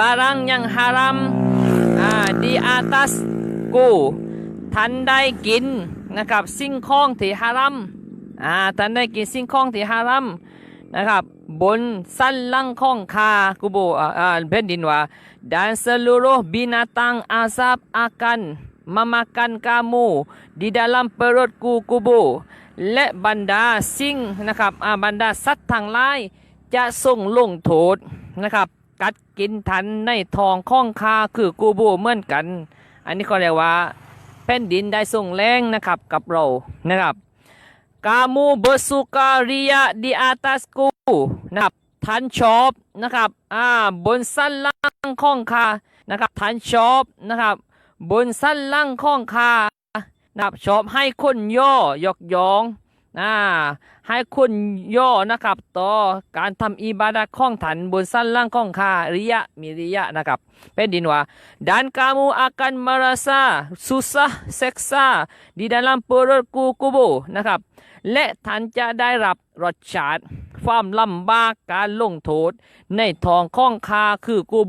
barang yang haram ah, di atas ku ท่านได้กินนะครับสิ่งของที่ฮารัมอ่าท่านได้กินสิ่งของที่ฮารัมนะครับบนสันลังของคากูโบอ่าแผ่นดินว่า dan seluruh binatang azab akan memakan kamu di dalam perutku kubu และบรรดาสิ่งนะครับอ่าบรรดาสัตว์ทั้งหลายจะส่งลงโทษนะครับ กัดกินทันในทองข้องคาคือกูโบเหมือนกัน อันนี้เขาเรียกว่าแผ่นดินได้ส่งแรงนะครับกับเรานะครับ kamu bersukaria di atasku นะครับท่านชอบนะครับอ่าบนสั้นล่างของข้านะครับท่านชอบนะครับบนสั้นล่างของข้านะครับชอบให้คนย่อยกยอง อ่าให้คนย่อนะครับ ต่อการทำอิบาดะห์ของท่านบนสั้นล่างข้องข้าริยะมีริยะนะครับ เป็นดินว่า dan kamu akan merasa susah seksa di dalam perutku kubu นะครับ และท่านจะได้รับรสชาติ ความลำบากการลงโทษในทองข้องคาคือกูบุ